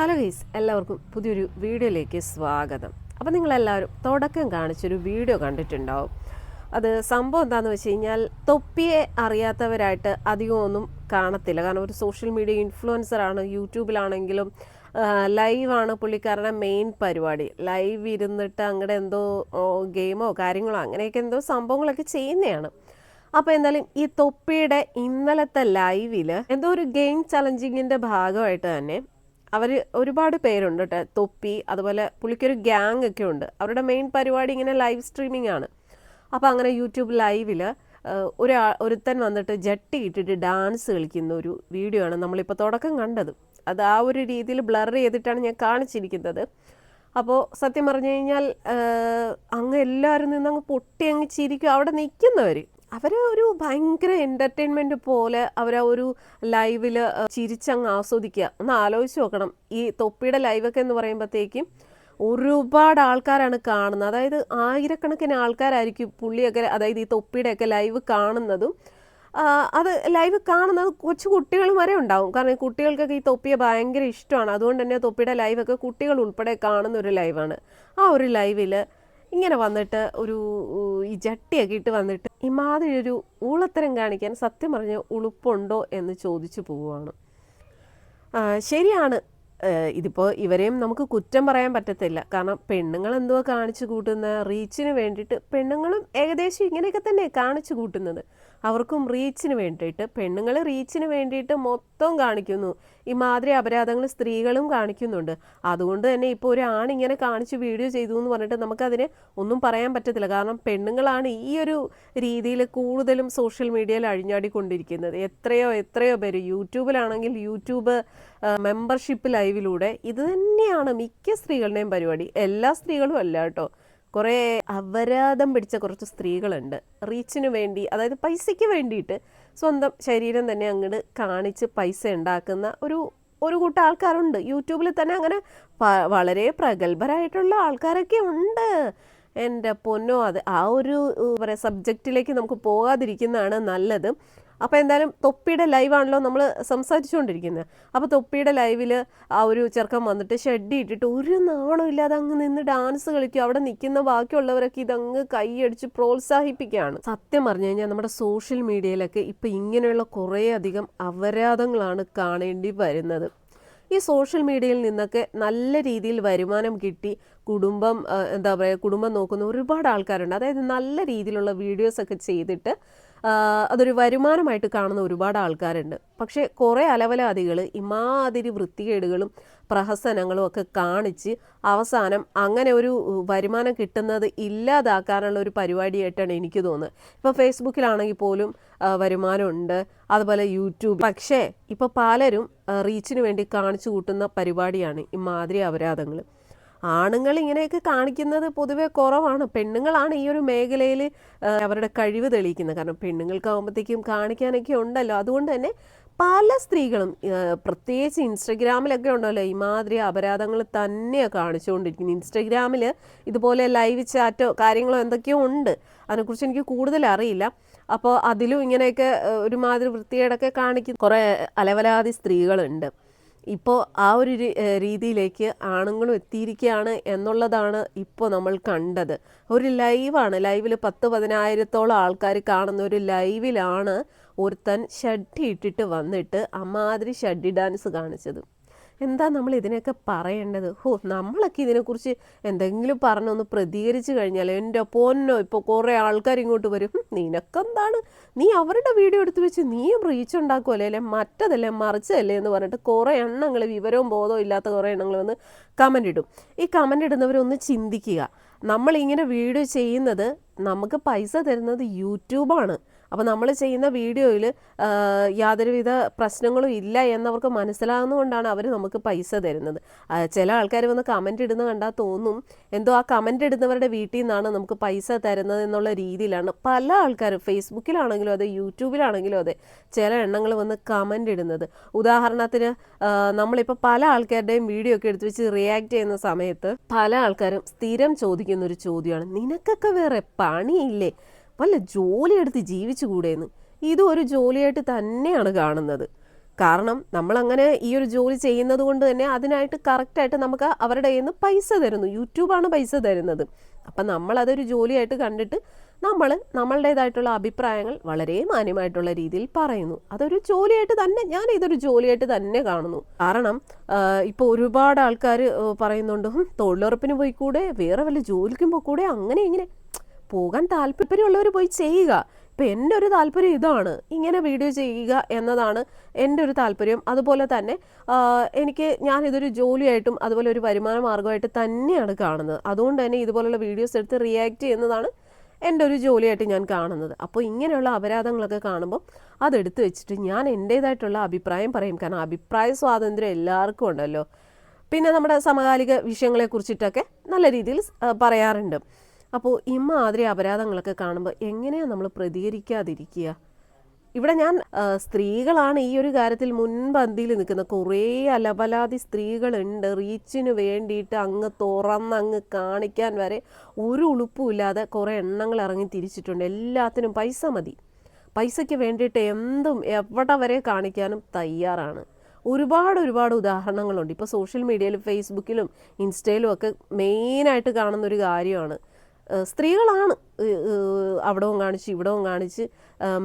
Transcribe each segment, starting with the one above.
Guys എല്ലാവർക്കും പുതിയൊരു വീഡിയോയിലേക്ക് സ്വാഗതം. അപ്പോൾ നിങ്ങളെല്ലാവരും തുടക്കം കാണിച്ചൊരു വീഡിയോ കണ്ടിട്ടുണ്ടാവും. അത് സംഭവം എന്താണെന്ന് വെച്ച് കഴിഞ്ഞാൽ തൊപ്പിയെ അറിയാത്തവരായിട്ട് അധികം ഒന്നും കാണത്തില്ല. കാരണം ഒരു സോഷ്യൽ മീഡിയ ഇൻഫ്ലുവൻസറാണ് യൂട്യൂബിലാണെങ്കിലും ലൈവാണ് പുള്ളിക്കാരുടെ മെയിൻ പരിപാടി. ലൈവ് ഇരുന്നിട്ട് അങ്ങടെ എന്തോ ഗെയിമോ കാര്യങ്ങളോ അങ്ങനെയൊക്കെ എന്തോ സംഭവങ്ങളൊക്കെ ചെയ്യുന്നതാണ് അപ്പോൾ എന്തായാലും ഈ തൊപ്പിയുടെ ഇന്നലത്തെ ലൈവിൽ എന്തോ ഒരു ഗെയിം ചലഞ്ചിങ്ങിന്റെ ഭാഗമായിട്ട് തന്നെ അവർ ഒരുപാട് പേരുണ്ട് കേട്ടോ തൊപ്പി അതുപോലെ പുള്ളിക്കൊരു ഗ്യാങ് ഒക്കെ ഉണ്ട്. അവരുടെ മെയിൻ പരിപാടി ഇങ്ങനെ ലൈവ് സ്ട്രീമിംഗ് ആണ്. അപ്പോൾ അങ്ങനെ യൂട്യൂബ് ലൈവിൽ ഒരാ ഒരുത്തൻ വന്നിട്ട് ജട്ടി ഇട്ടിട്ട് ഡാൻസ് കളിക്കുന്ന ഒരു വീഡിയോ ആണ് നമ്മളിപ്പോൾ തുടക്കം കണ്ടത്. അത് ആ ഒരു രീതിയിൽ ബ്ലർ ചെയ്തിട്ടാണ് ഞാൻ കാണിച്ചിരിക്കുന്നത്. അപ്പോൾ സത്യം പറഞ്ഞു കഴിഞ്ഞാൽ അങ്ങ് എല്ലാവരും നിന്ന് അങ്ങ് പൊട്ടി അങ്ങ് ചിരിക്കും. അവിടെ നിൽക്കുന്നവർ അവർ ഒരു ഭയങ്കര എന്റർടൈൻമെന്റ് പോലെ അവർ ഒരു ലൈവിൽ ചിരിച്ചങ്ങ് ആസ്വദിക്കുക ഒന്ന് ആലോചിച്ച് നോക്കണം. ഈ തൊപ്പിയുടെ ലൈവൊക്കെ എന്ന് പറയുമ്പോഴത്തേക്കും ഒരുപാട് ആൾക്കാരാണ് കാണുന്നത്. അതായത് ആയിരക്കണക്കിന് ആൾക്കാരായിരിക്കും പുള്ളിയൊക്കെ അതായത് ഈ തൊപ്പിയുടെയൊക്കെ ലൈവ് കാണുന്നതും അത് ലൈവ് കാണുന്നത് കൊച്ചു കുട്ടികൾ വരെ ഉണ്ടാവും. കാരണം കുട്ടികൾക്കൊക്കെ ഈ തൊപ്പിയെ ഭയങ്കര ഇഷ്ടമാണ്. അതുകൊണ്ട് തന്നെ തൊപ്പിയുടെ ലൈവൊക്കെ കുട്ടികൾ ഉൾപ്പെടെ കാണുന്ന ഒരു ലൈവാണ് ആ ഒരു ലൈവിൽ ഇങ്ങനെ വന്നിട്ട് ഒരു ഈ ജട്ടിയൊക്കെ ഇട്ട് വന്നിട്ട് ഇമാതിരി ഒരു ഊളത്തരം കാണിക്കാൻ സത്യം പറഞ്ഞ ഉളുപ്പുണ്ടോ എന്ന് ചോദിച്ചു പോവുകയാണ്. ശരിയാണ്. ഇതിപ്പോൾ ഇവരെയും നമുക്ക് കുറ്റം പറയാൻ പറ്റത്തില്ല. കാരണം പെണ്ണുങ്ങൾ എന്തുവാ കാണിച്ചു കൂട്ടുന്ന? റീച്ചിന് വേണ്ടിയിട്ട് പെണ്ണുങ്ങളും ഏകദേശം ഇങ്ങനെയൊക്കെ തന്നെ കാണിച്ചു കൂട്ടുന്നത്. അവർക്കും റീച്ചിന് വേണ്ടിയിട്ട് പെണ്ണുങ്ങൾ റീച്ചിന് വേണ്ടിയിട്ട് മൊത്തം കാണിക്കുന്നു. ഈ മാതിരി അപരാധങ്ങൾ സ്ത്രീകളും കാണിക്കുന്നുണ്ട്. അതുകൊണ്ട് തന്നെ ഇപ്പോൾ ഒരു ആണിങ്ങനെ കാണിച്ച് വീഡിയോ ചെയ്തു എന്ന് പറഞ്ഞിട്ട് നമുക്കതിന് ഒന്നും പറയാൻ പറ്റത്തില്ല. കാരണം പെണ്ണുങ്ങളാണ് ഈ ഒരു രീതിയിൽ കൂടുതലും സോഷ്യൽ മീഡിയയിൽ അഴിഞ്ഞാടിക്കൊണ്ടിരിക്കുന്നത്. എത്രയോ എത്രയോ പേര് യൂട്യൂബിലാണെങ്കിൽ യൂട്യൂബ് മെമ്പർഷിപ്പ് ലൈവിലൂടെ ഇത് തന്നെയാണ് മിക്ക സ്ത്രീകളുടെയും പരിപാടി. എല്ലാ സ്ത്രീകളും അല്ല കേട്ടോ. കുറേ അപരാധം പിടിച്ച കുറച്ച് സ്ത്രീകളുണ്ട്. റീച്ചിന് വേണ്ടി അതായത് പൈസയ്ക്ക് വേണ്ടിയിട്ട് സ്വന്തം ശരീരം തന്നെ അങ്ങോട്ട് കാണിച്ച് പൈസ ഉണ്ടാക്കുന്ന ഒരു ഒരു കൂട്ടം ആൾക്കാരുണ്ട്. യൂട്യൂബിൽ തന്നെ അങ്ങനെ വളരെ പ്രഗത്ഭരായിട്ടുള്ള ആൾക്കാരൊക്കെ ഉണ്ട്. എന്റെ പൊന്നോ അത് ആ ഒരു പറയുക സബ്ജക്റ്റിലേക്ക് നമുക്ക് പോകാതിരിക്കുന്നതാണ് നല്ലത്. അപ്പോൾ എന്തായാലും തൊപ്പിയുടെ ലൈവാണല്ലോ നമ്മൾ സംസാരിച്ചുകൊണ്ടിരിക്കുന്നത് അപ്പോൾ തൊപ്പിയുടെ ലൈവിൽ ആ ഒരു ചെറുക്കൻ വന്നിട്ട് ഷെഡ് ഇട്ടിട്ട് ഒരു നാണം ഇല്ലാതെ അങ്ങ് നിന്ന് ഡാൻസ് കളിക്കും. അവിടെ നിൽക്കുന്ന ബാക്കിയുള്ളവരൊക്കെ ഇതങ്ങ് കൈയടിച്ച് പ്രോത്സാഹിപ്പിക്കുകയാണ്. സത്യം പറഞ്ഞു കഴിഞ്ഞാൽ നമ്മുടെ സോഷ്യൽ മീഡിയയിലൊക്കെ ഇപ്പം ഇങ്ങനെയുള്ള കുറേ അധികം അപരാധങ്ങളാണ് കാണേണ്ടി വരുന്നത്. ഈ സോഷ്യൽ മീഡിയയിൽ നിന്നൊക്കെ നല്ല രീതിയിൽ വരുമാനം കിട്ടി. കുടുംബം എന്താ പറയുക കുടുംബം നോക്കുന്ന ഒരുപാട് ആൾക്കാരുണ്ട്. അതായത് നല്ല രീതിയിലുള്ള വീഡിയോസൊക്കെ ചെയ്തിട്ട് അതൊരു വരുമാനമായിട്ട് കാണുന്ന ഒരുപാട് ആൾക്കാരുണ്ട്. പക്ഷേ കുറേ അലവലാദികൾ ഇമാതിരി വൃത്തികേടുകളും പ്രഹസനങ്ങളും ഒക്കെ കാണിച്ച് അവസാനം അങ്ങനെ ഒരു വരുമാനം കിട്ടുന്നത് ഇല്ലാതാക്കാനുള്ള ഒരു പരിപാടിയായിട്ടാണ് എനിക്ക് തോന്നുന്നത്. ഇപ്പോൾ ഫേസ്ബുക്കിലാണെങ്കിൽ പോലും വരുമാനമുണ്ട്. അതുപോലെ യൂട്യൂബ്. പക്ഷേ ഇപ്പോൾ പലരും റീച്ചിന് വേണ്ടി കാണിച്ചു കൂട്ടുന്ന പരിപാടിയാണ് ഇമാതിരി അപരാധങ്ങൾ ആണുങ്ങൾ ഇങ്ങനെയൊക്കെ കാണിക്കുന്നത് പൊതുവെ കുറവാണ്. പെണ്ണുങ്ങളാണ് ഈ ഒരു മേഖലയിൽ അവരുടെ കഴിവ് തെളിയിക്കുന്നത്. കാരണം പെണ്ണുങ്ങൾക്കാകുമ്പോഴത്തേക്കും കാണിക്കാനൊക്കെ ഉണ്ടല്ലോ. അതുകൊണ്ട് തന്നെ പല സ്ത്രീകളും പ്രത്യേകിച്ച് ഇൻസ്റ്റഗ്രാമിലൊക്കെ ഉണ്ടല്ലോ. ഇമാതിരി അപരാധങ്ങൾ തന്നെയാണ് കാണിച്ചുകൊണ്ടിരിക്കുന്നത്. ഇൻസ്റ്റഗ്രാമിൽ ഇതുപോലെ ലൈവ് ചാറ്റോ കാര്യങ്ങളോ എന്തൊക്കെയോ ഉണ്ട്. അതിനെക്കുറിച്ച് എനിക്ക് കൂടുതൽ അറിയില്ല. അപ്പോൾ അതിലും ഇങ്ങനെയൊക്കെ ഒരുമാതിരി വൃത്തികേടൊക്കെ കാണിക്കുന്ന കുറേ അലവലാതി സ്ത്രീകളുണ്ട്. ഇപ്പോൾ ആ ഒരു രീതിയിലേക്ക് ആണുങ്ങളും എത്തിയിരിക്കുകയാണ് എന്നുള്ളതാണ് ഇപ്പോൾ നമ്മൾ കണ്ടത്. ഒരു ലൈവാണ്. ലൈവിൽ പത്ത് പതിനായിരത്തോളം ആൾക്കാർ കാണുന്ന ഒരു ലൈവിലാണ് ഒരുത്തൻ ഷഡ്ഡി ഇട്ടിട്ട് വന്നിട്ട് അമാതിരി ഷഡ്ഡി ഡാൻസ് കാണിച്ചത്. എന്താ നമ്മൾ ഇതിനൊക്കെ പറയേണ്ടത്? ഹോ നമ്മളൊക്കെ ഇതിനെക്കുറിച്ച് എന്തെങ്കിലും പറഞ്ഞൊന്ന് പ്രതികരിച്ചു കഴിഞ്ഞാൽ എന്റെ പൊന്നോ ഇപ്പോൾ കുറേ ആൾക്കാർ ഇങ്ങോട്ട് വരും. നിനക്കെന്താണ്? നീ അവരുടെ വീഡിയോ എടുത്ത് വെച്ച് നീയും റീച്ച് ഉണ്ടാക്കുമല്ലേ അല്ലെ? മറ്റതല്ലേ? മറിച്ചതല്ലേ എന്ന് പറഞ്ഞിട്ട് കുറേ എണ്ണങ്ങൾ വിവരവും ബോധവും ഇല്ലാത്ത കുറേ എണ്ണങ്ങൾ വന്ന് കമന്റ് ഇടും. ഈ കമന്റ് ഇടുന്നവരൊന്ന് ചിന്തിക്കുക. നമ്മളിങ്ങനെ വീഡിയോ ചെയ്യുന്നത് നമുക്ക് പൈസ തരുന്നത് യൂട്യൂബാണ്. അപ്പോൾ നമ്മൾ ചെയ്യുന്ന വീഡിയോയിൽ യാതൊരുവിധ പ്രശ്നങ്ങളും ഇല്ല എന്നവർക്ക് മനസ്സിലാകുന്നതുകൊണ്ടാണ് അവർ നമുക്ക് പൈസ തരുന്നത്. ചില ആൾക്കാർ വന്ന് കമന്റ് ഇടുന്ന കണ്ടാൽ തോന്നും എന്തോ ആ കമന്റ് ഇടുന്നവരുടെ വീട്ടിൽ നിന്നാണ് നമുക്ക് പൈസ തരുന്നത് എന്നുള്ള രീതിയിലാണ്. പല ആൾക്കാരും ഫേസ്ബുക്കിലാണെങ്കിലും അതെ യൂട്യൂബിലാണെങ്കിലും അതെ ചില എണ്ണങ്ങൾ വന്ന് കമന്റ് ഇടുന്നത്. ഉദാഹരണത്തിന് നമ്മളിപ്പോൾ പല ആൾക്കാരുടെയും വീഡിയോ ഒക്കെ എടുത്ത് വെച്ച് റിയാക്ട് ചെയ്യുന്ന സമയത്ത് പല ആൾക്കാരും സ്ഥിരം ചോദിക്കുന്ന ഒരു ചോദ്യമാണ് നിനക്കൊക്കെ വേറെ പണിയില്ലേ? വല്ല ജോലിയെടുത്ത് ജീവിച്ചു ജീവിച്ചുകൂടെയെന്ന് ഇതും ഒരു ജോലിയായിട്ട് തന്നെയാണ് കാണുന്നത്. കാരണം നമ്മളങ്ങനെ ഈ ഒരു ജോലി ചെയ്യുന്നത് കൊണ്ട് തന്നെ അതിനായിട്ട് കറക്റ്റായിട്ട് നമുക്ക് അവരുടെ കയ്യിൽ നിന്ന് പൈസ തരുന്നു. യൂട്യൂബാണ് പൈസ തരുന്നത്. അപ്പം നമ്മളതൊരു ജോലിയായിട്ട് കണ്ടിട്ട് നമ്മൾ നമ്മളുടേതായിട്ടുള്ള അഭിപ്രായങ്ങൾ വളരെ മാന്യമായിട്ടുള്ള രീതിയിൽ പറയുന്നു. അതൊരു ജോലിയായിട്ട് തന്നെ ഞാൻ ഇതൊരു ജോലിയായിട്ട് തന്നെ കാണുന്നു. കാരണം ഇപ്പോൾ ഒരുപാട് ആൾക്കാർ പറയുന്നുണ്ട് "ഹും, തൊഴിലുറപ്പിന് പോയി കൂടെ വേറെ വല്ല ജോലിക്കും പോയി കൂടെ അങ്ങനെ ഇങ്ങനെ. പോകാൻ താല്പര്യമുള്ളവർ പോയി ചെയ്യുക. ഇപ്പം എന്റെ ഒരു താല്പര്യം ഇതാണ്. ഇങ്ങനെ വീഡിയോ ചെയ്യുക എന്നതാണ് എന്റെ ഒരു താല്പര്യം. അതുപോലെ തന്നെ എനിക്ക് ഞാൻ ഇതൊരു ജോലിയായിട്ടും അതുപോലെ ഒരു വരുമാന മാർഗമായിട്ട് തന്നെയാണ് കാണുന്നത്. അതുകൊണ്ട് തന്നെ ഇതുപോലുള്ള വീഡിയോസ് എടുത്ത് റിയാക്ട് ചെയ്യുന്നതാണ് എന്റെ ഒരു ജോലിയായിട്ട് ഞാൻ കാണുന്നത്. അപ്പോൾ ഇങ്ങനെയുള്ള അപരാധങ്ങളൊക്കെ കാണുമ്പോൾ അതെടുത്ത് വെച്ചിട്ട് ഞാൻ എന്റേതായിട്ടുള്ള അഭിപ്രായം പറയും. കാരണം അഭിപ്രായ സ്വാതന്ത്ര്യം എല്ലാവർക്കും ഉണ്ടല്ലോ. പിന്നെ നമ്മുടെ സമകാലിക വിഷയങ്ങളെ കുറിച്ചിട്ടൊക്കെ നല്ല രീതിയിൽ പറയാറുണ്ട്. അപ്പോൾ ഇമ്മാതിരി അപരാധങ്ങളൊക്കെ കാണുമ്പോൾ എങ്ങനെയാണ് നമ്മൾ പ്രതികരിക്കാതിരിക്കുക? ഇവിടെ ഞാൻ സ്ത്രീകളാണ് ഈ ഒരു കാര്യത്തിൽ മുൻപന്തിയിൽ നിൽക്കുന്ന കുറേ അലപലാതി സ്ത്രീകളുണ്ട്. റീച്ചിന് വേണ്ടിയിട്ട് അങ്ങ് തുറന്ന് അങ്ങ് കാണിക്കാൻ വരെ ഒരു ഉളുപ്പുമില്ലാതെ കുറേ എണ്ണങ്ങൾ ഇറങ്ങി തിരിച്ചിട്ടുണ്ട്. എല്ലാത്തിനും പൈസ മതി. പൈസയ്ക്ക് വേണ്ടിയിട്ട് എന്തും എവിടെ വരെ കാണിക്കാനും തയ്യാറാണ്. ഒരുപാട് ഒരുപാട് ഉദാഹരണങ്ങളുണ്ട്. ഇപ്പോൾ സോഷ്യൽ മീഡിയയിലും ഫേസ്ബുക്കിലും ഇൻസ്റ്റയിലും ഒക്കെ മെയിനായിട്ട് കാണുന്നൊരു കാര്യമാണ്. സ്ത്രീകളാണ് അവിടവും കാണിച്ച് ഇവിടവും കാണിച്ച്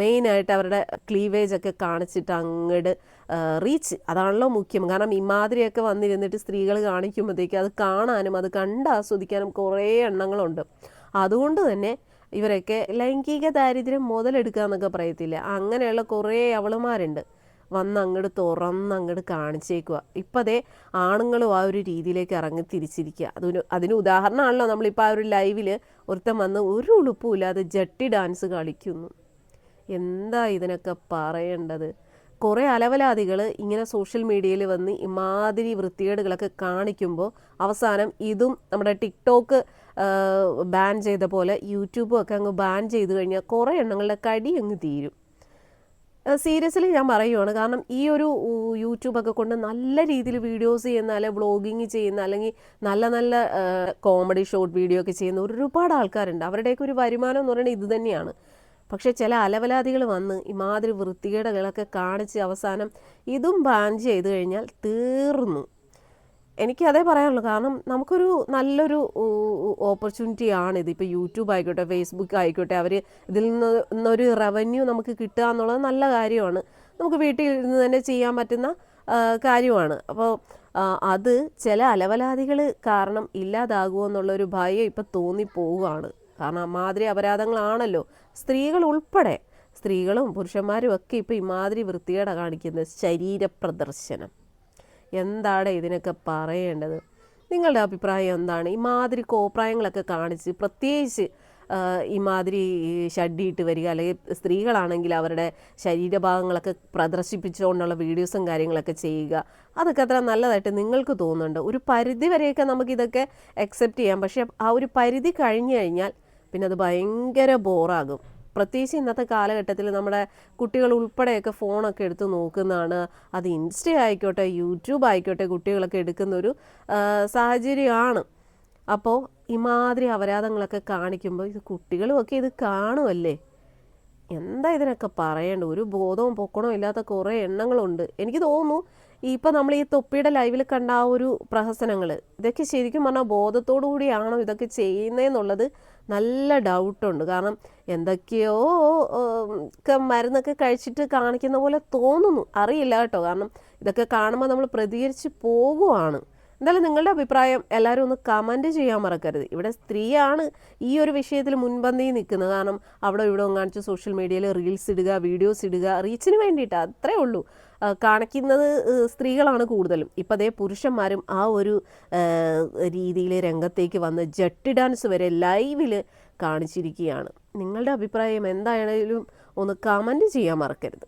മെയിനായിട്ട് അവരുടെ ക്ലീവേജ് ഒക്കെ കാണിച്ചിട്ട് അങ്ങോട്ട് റീച്ച് അതാണല്ലോ മുഖ്യം. കാരണം ഇമാതിരിയൊക്കെ വന്നിരുന്നിട്ട് സ്ത്രീകൾ കാണിക്കുമ്പോഴത്തേക്ക് അത് കാണാനും അത് കണ്ട് ആസ്വദിക്കാനും കുറേ എണ്ണങ്ങളുണ്ട്. അതുകൊണ്ട് തന്നെ ഇവരൊക്കെ ലൈംഗിക ദാരിദ്ര്യം മുതലെടുക്കുക എന്നൊക്കെ പറയത്തില്ല. അങ്ങനെയുള്ള കുറേ അവളുമാരുണ്ട്. വന്ന് അങ്ങോട്ട് തുറന്ന് അങ്ങോട്ട് കാണിച്ചേക്കുക ഇപ്പം അതേ ആണുങ്ങളും ആ ഒരു രീതിയിലേക്ക് ഇറങ്ങി തിരിച്ചിരിക്കുക അതിന് അതിന് ഉദാഹരണമാണല്ലോ നമ്മളിപ്പോൾ ആ ഒരു ലൈവിൽ ഒരുത്തൻ വന്ന് ഒരു ഉളുപ്പുമില്ലാതെ ജട്ടി ഡാൻസ് കളിക്കുന്നു. എന്താ ഇതിനൊക്കെ പറയേണ്ടത്? കുറേ അലവലാദികൾ ഇങ്ങനെ സോഷ്യൽ മീഡിയയിൽ വന്ന് ഇമാതിരി വൃത്തികേടുകളൊക്കെ കാണിക്കുമ്പോൾ അവസാനം ഇതും നമ്മുടെ ടിക്ടോക്ക് ബാൻ ചെയ്ത പോലെ യൂട്യൂബും ഒക്കെ അങ്ങ് ബാൻ ചെയ്ത് കഴിഞ്ഞാൽ കുറേ എണ്ണങ്ങളുടെ കടി അങ്ങ് തീരും. സീരിയസ്ലി ഞാൻ പറയുവാണ്. കാരണം ഈ ഒരു യൂട്യൂബൊക്കെ കൊണ്ട് നല്ല രീതിയിൽ വീഡിയോസ് ചെയ്യുന്ന അല്ലെങ്കിൽ വ്ളോഗിങ് ചെയ്യുന്ന അല്ലെങ്കിൽ നല്ല നല്ല കോമഡി ഷോർട്ട് വീഡിയോ ഒക്കെ ചെയ്യുന്ന ഒരുപാട് ആൾക്കാരുണ്ട്. അവരുടെയൊക്കെ ഒരു വരുമാനം എന്ന് പറയുന്നത് ഇത് തന്നെയാണ്. പക്ഷേ ചില അലവലാദികൾ വന്ന് ഇമാതിരി വൃത്തികേടുകളൊക്കെ കാണിച്ച് അവസാനം ഇതും ബാൻ ചെയ്ത് കഴിഞ്ഞാൽ തീർന്നു. എനിക്ക് അതേ പറയാനുള്ളൂ. കാരണം നമുക്കൊരു നല്ലൊരു ഓപ്പർച്യൂണിറ്റി ആണ് ഇത്. ഇപ്പോൾ യൂട്യൂബ് ആയിക്കോട്ടെ ഫേസ്ബുക്ക് ആയിക്കോട്ടെ അവർ ഇതിൽ നിന്ന് നിന്നൊരു റവന്യൂ നമുക്ക് കിട്ടുക എന്നുള്ളത് നല്ല കാര്യമാണ്. നമുക്ക് വീട്ടിൽ ഇരുന്ന് തന്നെ ചെയ്യാൻ പറ്റുന്ന കാര്യമാണ്. അപ്പോൾ അത് ചില അലവലാദികൾ കാരണം ഇല്ലാതാകുമോ എന്നുള്ളൊരു ഭയം ഇപ്പം തോന്നിപ്പോവുകയാണ് കാരണം അമാതിരി അപരാധങ്ങളാണല്ലോ. സ്ത്രീകൾ ഉൾപ്പെടെ സ്ത്രീകളും പുരുഷന്മാരും ഒക്കെ ഇപ്പോൾ ഇമാതിരി വൃത്തികേട കാണിക്കുന്നത്. ശരീരപ്രദർശനം. എന്താണ് ഇതിനൊക്കെ പറയേണ്ടത്? നിങ്ങളുടെ അഭിപ്രായം എന്താണ്? ഈ മാതിരി കോപ്രായങ്ങളൊക്കെ കാണിച്ച് പ്രത്യേകിച്ച് ഈ മാതിരി വരിക അല്ലെങ്കിൽ സ്ത്രീകളാണെങ്കിൽ അവരുടെ ശരീരഭാഗങ്ങളൊക്കെ പ്രദർശിപ്പിച്ചുകൊണ്ടുള്ള വീഡിയോസും കാര്യങ്ങളൊക്കെ ചെയ്യുക അതൊക്കെ അത്ര നല്ലതായിട്ട് നിങ്ങൾക്ക് തോന്നുന്നുണ്ട്? ഒരു പരിധി വരെയൊക്കെ നമുക്കിതൊക്കെ അക്സെപ്റ്റ് ചെയ്യാം. പക്ഷേ ആ ഒരു പരിധി കഴിഞ്ഞു കഴിഞ്ഞാൽ പിന്നെ അത് ഭയങ്കര ബോറാകും പ്രത്യേകിച്ച് ഇന്നത്തെ കാലഘട്ടത്തിൽ നമ്മുടെ കുട്ടികൾ ഉൾപ്പെടെയൊക്കെ ഫോണൊക്കെ എടുത്ത് നോക്കുന്നതാണ്. അത് ഇൻസ്റ്റ ആയിക്കോട്ടെ യൂട്യൂബ് ആയിക്കോട്ടെ കുട്ടികളൊക്കെ എടുക്കുന്ന ഒരു സാഹചര്യമാണ്. അപ്പോൾ ഇമാതിരി അപരാധങ്ങളൊക്കെ കാണിക്കുമ്പോൾ ഇത് കുട്ടികളുമൊക്കെ ഇത് കാണുമല്ലേ എന്താ ഇതിനൊക്കെ പറയേണ്ട ഒരു ബോധവും പൊക്കണവും ഇല്ലാത്ത കുറേ എണ്ണങ്ങളുണ്ട്. എനിക്ക് തോന്നുന്നു ഇപ്പം നമ്മൾ ഈ തൊപ്പിയുടെ ലൈവിൽ കണ്ട ആ ഒരു പ്രഹസനങ്ങൾ ഇതൊക്കെ ശരിക്കും പറഞ്ഞാൽ ബോധത്തോടു കൂടിയാണോ ഇതൊക്കെ ചെയ്യുന്നതെന്നുള്ളത് നല്ല ഡൗട്ടുണ്ട്. കാരണം എന്തൊക്കെയോ ഒക്കെ മരുന്നൊക്കെ കഴിച്ചിട്ട് കാണിക്കുന്ന പോലെ തോന്നുന്നു. അറിയില്ല കേട്ടോ. കാരണം ഇതൊക്കെ കാണുമ്പോൾ നമ്മൾ പ്രതികരിച്ച് പോകുവാണ്. എന്തായാലും നിങ്ങളുടെ അഭിപ്രായം എല്ലാവരും ഒന്ന് കമന്റ് ചെയ്യാൻ മറക്കരുത്. ഇവിടെ സ്ത്രീയാണ് ഈ ഒരു വിഷയത്തിൽ മുൻപന്തിയിൽ നിൽക്കുന്നത്. കാരണം അവിടെ ഇവിടെ കാണിച്ച് സോഷ്യൽ മീഡിയയിൽ റീൽസ് ഇടുക വീഡിയോസ് ഇടുക റീച്ചിന് വേണ്ടിയിട്ട് അത്രേ ഉള്ളൂ. കാണിക്കുന്നത് സ്ത്രീകളാണ് കൂടുതലും. ഇപ്പം അതേ പുരുഷന്മാരും ആ ഒരു രീതിയിൽ രംഗത്തേക്ക് വന്ന് ജട്ട് ഡാൻസ് വരെ ലൈവിൽ കാണിച്ചിരിക്കുകയാണ്. നിങ്ങളുടെ അഭിപ്രായം എന്തായാലും ഒന്ന് കമന്റ് ചെയ്യാൻ മറക്കരുത്.